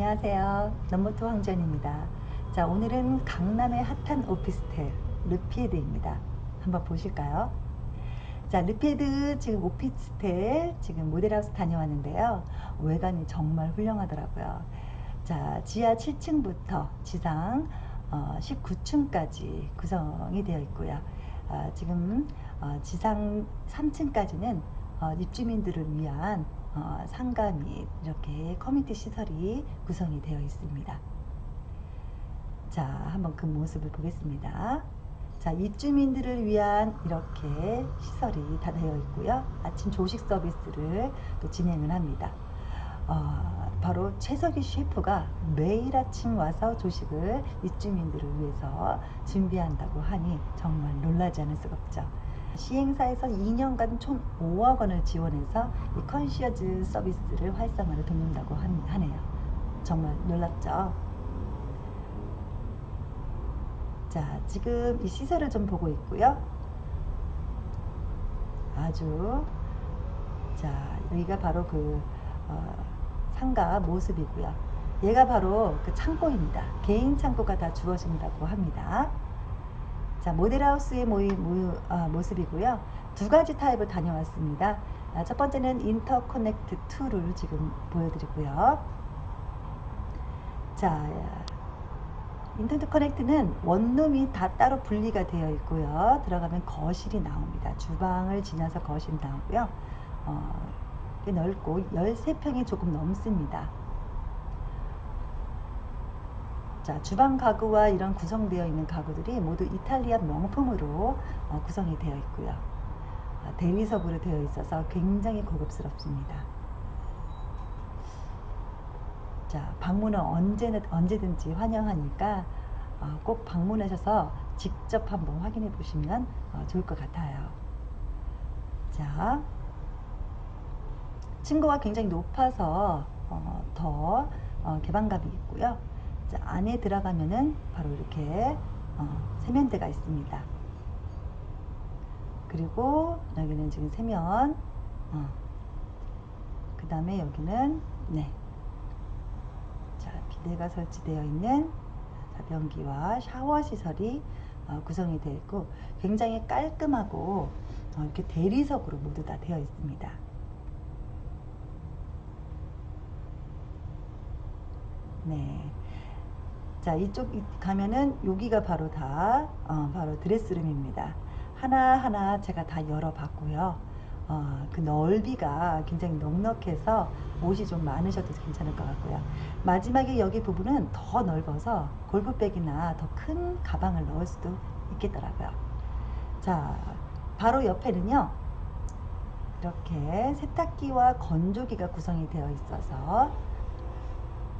안녕하세요. 넘버투 황전입니다. 자, 오늘은 강남의 핫한 오피스텔 르피에드입니다. 한번 보실까요? 자, 르피에드 지금 오피스텔 지금 모델하우스 다녀왔는데요. 외관이 정말 훌륭하더라고요. 자, 지하 7층부터 지상 어, 19층까지 구성이 되어 있고요. 아, 지금 어, 지상 3층까지는 어, 입주민들을 위한 어, 상가 및 이렇게 커뮤니티 시설이 구성이 되어 있습니다. 자, 한번 그 모습을 보겠습니다. 자, 입주민들을 위한 이렇게 시설이 다 되어 있고요. 아침 조식 서비스를 또 진행을 합니다. 어, 바로 최석희 셰프가 매일 아침 와서 조식을 입주민들을 위해서 준비한다고 하니 정말 놀라지 않을 수가 없죠. 시행사에서 2년간 총 5억 원을 지원해서 이 컨시어즈 서비스를 활성화를 돕는다고 한- 하네요. 정말 놀랍죠? 자, 지금 이 시설을 좀 보고 있고요. 아주 자, 여기가 바로 그 어, 상가 모습이고요. 얘가 바로 그 창고입니다. 개인 창고가 다 주어진다고 합니다. 자, 모델하우스의 모이, 모, 아, 모습이고요. 두 가지 타입을 다녀왔습니다. 아, 첫 번째는 인터커넥트 2를 지금 보여드리고요. 자, 인터넷 커넥트는 원룸이 다 따로 분리가 되어 있고요. 들어가면 거실이 나옵니다. 주방을 지나서 거실이 나오고요. 어, 꽤 넓고 13평이 조금 넘습니다. 자, 주방 가구와 이런 구성되어 있는 가구들이 모두 이탈리아 명품으로 어, 구성이 되어 있고요. 아, 대리석으로 되어 있어서 굉장히 고급스럽습니다. 자, 방문은 언제나, 언제든지 환영하니까 어, 꼭 방문하셔서 직접 한번 확인해 보시면 어, 좋을 것 같아요. 자, 층고가 굉장히 높아서 어, 더 어, 개방감이 있고요. 자, 안에 들어가면은 바로 이렇게 어, 세면대가 있습니다. 그리고 여기는 지금 세면, 어, 그 다음에 여기는 네, 자 비데가 설치되어 있는 자, 변기와 샤워 시설이 어, 구성이 되어 있고 굉장히 깔끔하고 어, 이렇게 대리석으로 모두 다 되어 있습니다. 네. 자, 이쪽 이- 가면은 여기가 바로 다, 어, 바로 드레스룸입니다. 하나하나 제가 다 열어봤고요. 어, 그 넓이가 굉장히 넉넉해서 옷이 좀 많으셔도 괜찮을 것 같고요. 마지막에 여기 부분은 더 넓어서 골프백이나 더 큰 가방을 넣을 수도 있겠더라고요. 자, 바로 옆에는요. 이렇게 세탁기와 건조기가 구성이 되어 있어서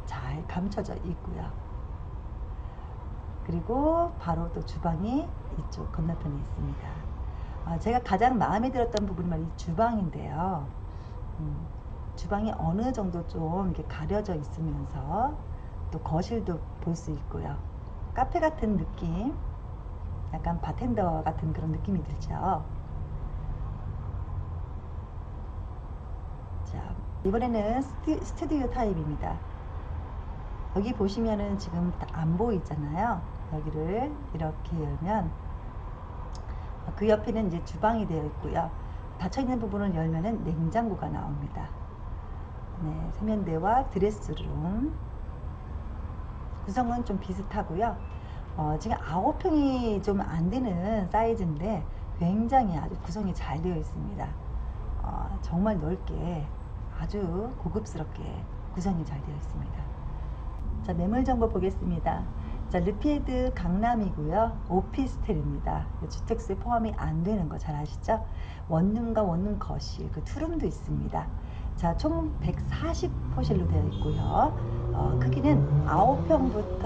잘 감춰져 있고요. 그리고 바로 또 주방이 이쪽 건너편에 있습니다. 아, 제가 가장 마음에 들었던 부분이 바로 이 주방인데요. 음, 주방이 어느 정도 좀 이렇게 가려져 있으면서 또 거실도 볼 수 있고요. 카페 같은 느낌, 약간 바텐더 같은 그런 느낌이 들죠. 자, 이번에는 스튜, 스튜디오 타입입니다. 여기 보시면은 지금 다안 보이잖아요. 여기를 이렇게 열면 그 옆에는 이제 주방이 되어 있고요. 닫혀 있는 부분을 열면은 냉장고가 나옵니다. 네, 세면대와 드레스룸 구성은 좀 비슷하고요. 어, 지금 아홉 평이 좀 안 되는 사이즈인데 굉장히 아주 구성이 잘 되어 있습니다. 어, 정말 넓게 아주 고급스럽게 구성이 잘 되어 있습니다. 자, 매물 정보 보겠습니다. 자, 르피에드 강남이고요. 오피스텔입니다. 주택수에 포함이 안 되는 거 잘 아시죠? 원룸과 원룸 거실, 그 투룸도 있습니다. 자, 총 140호실로 되어 있고요. 어, 크기는 9평부터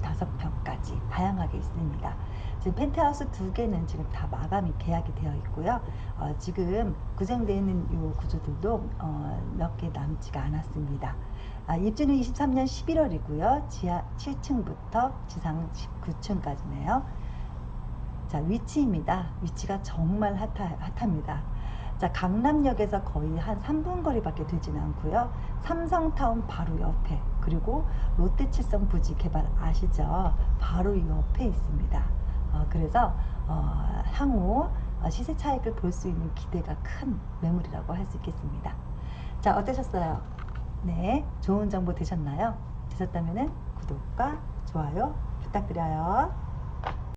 15평까지 다양하게 있습니다. 지금 펜트하우스 두 개는 지금 다 마감이 계약이 되어 있고요. 어, 지금 구성되어 있는 이 구조들도 어, 몇 개 남지가 않았습니다. 아, 입주는 23년 11월이고요. 지하 7층부터 지상 19층까지네요. 자, 위치입니다. 위치가 정말 핫하, 핫합니다. 자, 강남역에서 거의 한 3분 거리밖에 되진 않고요. 삼성타운 바로 옆에 그리고 롯데칠성 부지 개발 아시죠? 바로 옆에 있습니다. 어, 그래서 어, 향후 어, 시세 차익을 볼 수 있는 기대가 큰 매물이라고 할 수 있겠습니다. 자 어떠셨어요? 네, 좋은 정보 되셨나요? 되셨다면 구독과 좋아요 부탁드려요.